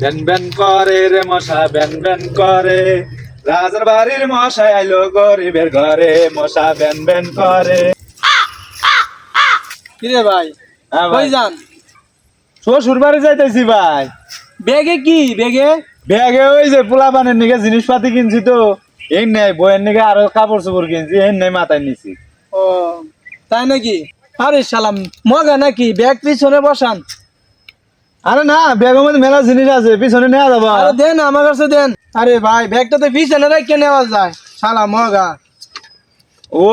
Ben Ben করে রে মশা বেন বেন করে। রাজার বাড়ির মশা আইলো গরিবের ঘরে মশা বেন বেন করে। কিরে ভাই? হ্যাঁ ভাই। যান? শ্বশুর বাড়ি যাইতেছি ভাই। ব্যাগে কি? ব্যাগে? ব্যাগে ওই যে পোলা পানের নিকে জিনিসপাতি কিনছি তো। এই নাই বইয়ের নিকে আরও কাপড় চোপড় কিনছি এই নাই মাথায় নিছি। ও তাই নাকি? আরে সালাম মগা নাকি? ব্যাগ পিছনে বসান। আরে না ব্যাগের মধ্যে মেলা জিনিস আছে পিছনে নেওয়া যাবা। আরে দেন আমার কাছে দেন। আরে ভাই ব্যাগটা তো পিছনে রেখে নেওয়া যায়। সালাম মগা। ও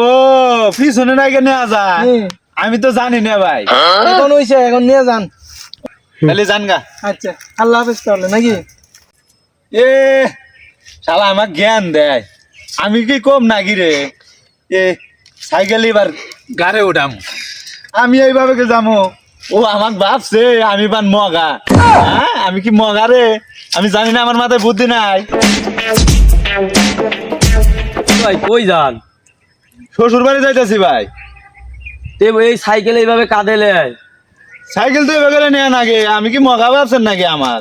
পিছনে নাকি নেওয়া যায়। আমি তো জানি না ভাই। এখন হইছে এখন নিয়ে যান। তাহলে জান গা। আচ্ছা আল্লাহ হাফেজ তাহলে নাকি? এ শালা আমাক জ্ঞান দেয়। আমি কি কম নাকি রে? এ সাইকেল এবার গাড়ে উঠাম। আমি এইভাবে যাব ও আমাক ভাবছে আমি বান মগা। হ্যাঁ আমি কি মগা রে? আমি জানি না আমার মাথায় বুদ্ধি নাই। ভাই কই যান? শ্বশুর বাড়ি যাইতেছি ভাই। তে এই সাইকেল এইভাবে কাঁদে লেয় সাইকেল তো এভাবে নেয় নাকি আমি কি মগা ভাবছেন নাকি আমার?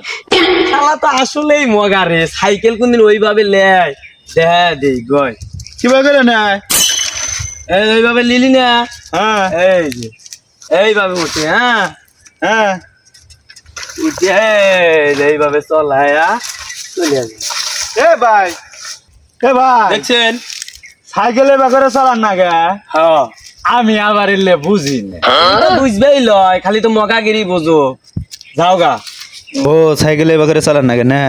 শালা তো আসলেই মগা রে সাইকেল কোনদিন ওইভাবে লেয় দেখ দেই গয়। কীভাবে নেয়? এই এইভাবে লিলি না? হ্যাঁ। এই যে। এইভাবে উঠে হ্যাঁ? হ্যাঁ? উঠে এইভাবে চলায় হ্যাঁ? চলে আসবে এ ভাই এ ভাই। দেখছেন? সাইকেলে বাকরে চালান না গে হ্যাঁ। আমি আবার এলে বুঝি না। বুঝবেই লয় খালি তো মগাগিরি বোঝো। যাও গা। ও সাইকেলে বাকরে চালান না গে না।